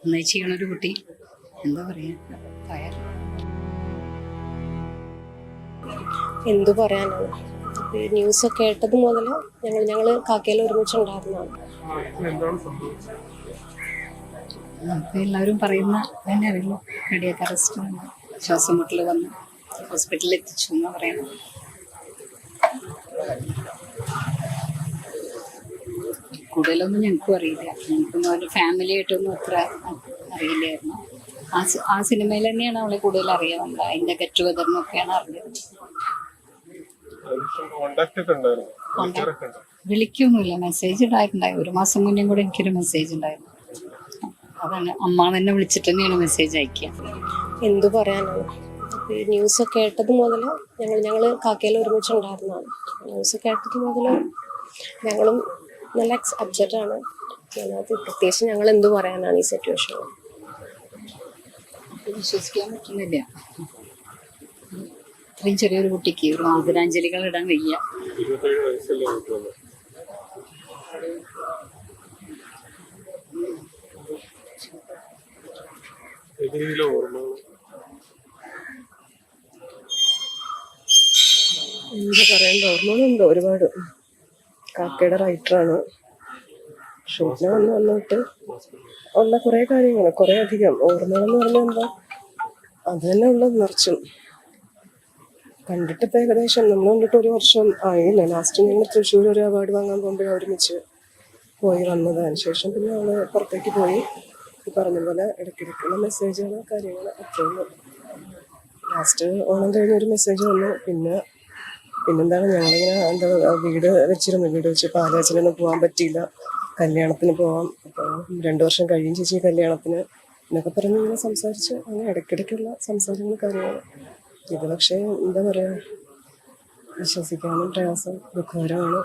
നന്നായി ചെയ്യണൊരു കുട്ടി. എന്താ പറയാ? പയർ എന്തു പറയാനാണ്? ഈ ന്യൂസ് കേട്ടത് മുതൽ ഞങ്ങൾ ഞങ്ങൾ കാക്കയിൽ ഒരുമിച്ചുണ്ടായിരുന്നതാണ് എല്ലാവരും പറയുന്ന തന്നെ അറിയുള്ളൂ. കടിയൊക്കെ അറസ്റ്റ് ശ്വാസം മുട്ടൽ വന്ന് ഹോസ്പിറ്റലിൽ എത്തിച്ചു എന്ന് പറയുന്നത് കൂടുതലൊന്നും ഞങ്ങൾക്കും അറിയില്ല. ഞങ്ങൾക്കൊന്നും അവരുടെ ഫാമിലി ആയിട്ടൊന്നും അത്ര അറിയില്ലായിരുന്നു. ആ സി- ആ സിനിമയിൽ തന്നെയാണ് അവളെ കൂടുതൽ അറിയാം നമ്മൾ അതിന്റെ ഗെറ്റ് വെതറിനൊക്കെയാണ് അറിഞ്ഞത്. വിളിക്കൊന്നുമില്ല. മെസ്സേജ് ഉണ്ടായിട്ടുണ്ടായി ഒരു മാസം മുന്നേ കൂടെ എനിക്കൊരു മെസ്സേജ് ഉണ്ടായിരുന്നു. അതാണ്. അമ്മ തന്നെ വിളിച്ചിട്ട് തന്നെയാണ് മെസ്സേജ് അയക്കുക. എന്തു പറയാനാണ് ഈ ന്യൂസ് കേട്ടത് മുതൽ ഞങ്ങൾ ഞങ്ങൾ കാക്കയിൽ ഒരുമിച്ചുണ്ടായിരുന്നതാണ്. ന്യൂസ് കേട്ടത് മുതൽ ഞങ്ങളും നല്ല സബ്ജക്റ്റ് ആണ്. അതിനകത്ത് പ്രത്യേകിച്ച് ഞങ്ങൾ എന്തു പറയാനാണ് ഈ സിറ്റുവേഷൻ വിശ്വസിക്കാൻ പറ്റുന്നില്ല. ഇത്രയും ചെറിയൊരു കുട്ടിക്ക് ഒരു ആദരാഞ്ജലികൾ ഇടാൻ വയ്യ. എന്താ പറയണ്ട ഓർമ്മകളുണ്ട് ഒരുപാട്. കാക്കയുടെ റൈറ്ററാണ് ഷൂട്ടിന് വന്ന് വന്നിട്ട് ഉള്ള കുറേ കാര്യങ്ങൾ കുറേ അധികം. ഓർമ്മകളെന്ന് പറഞ്ഞാൽ എന്താ? അത് തന്നെ ഉള്ളത് നിറച്ചും കണ്ടിട്ട് ഇപ്പം ഏകദേശം നമ്മൾ കണ്ടിട്ട് ഒരു വർഷം ആയില്ല? ലാസ്റ്റ് ഞങ്ങൾ തൃശ്ശൂർ ഒരു അവാർഡ് വാങ്ങാൻ പോകുമ്പോഴേ ഒരുമിച്ച് പോയി വന്നത്. അതിനുശേഷം പിന്നെ അവൾ പുറത്തേക്ക് പോയി. പറഞ്ഞ പോലെ ഇടയ്ക്കിടയ്ക്കുള്ള മെസ്സേജുകൾ കാര്യങ്ങൾ അത്രയുള്ളൂ ലാസ്റ്റ് ഓണം കഴിഞ്ഞ ഒരു മെസ്സേജ് വന്നു. പിന്നെ പിന്നെന്താണ് ഞങ്ങളിങ്ങനെ എന്താ വീട് വെച്ചിരുന്നു. വീട് വെച്ച് പാലാച്ചനൊന്നും പോകാൻ പറ്റിയില്ല. കല്യാണത്തിന് പോവാം. അപ്പോൾ രണ്ടു വർഷം കഴിയും ചേച്ചി കല്യാണത്തിന്. എന്നൊക്കെ പറഞ്ഞ് ഇങ്ങനെ സംസാരിച്ച് അങ്ങനെ ഇടയ്ക്കിടയ്ക്കുള്ള സംസാരങ്ങൾ കാര്യങ്ങൾ ഇത് പക്ഷേ എന്താ പറയുക വിശ്വസിക്കാനും പ്രയാസം ദുഃഖകരമാണ്.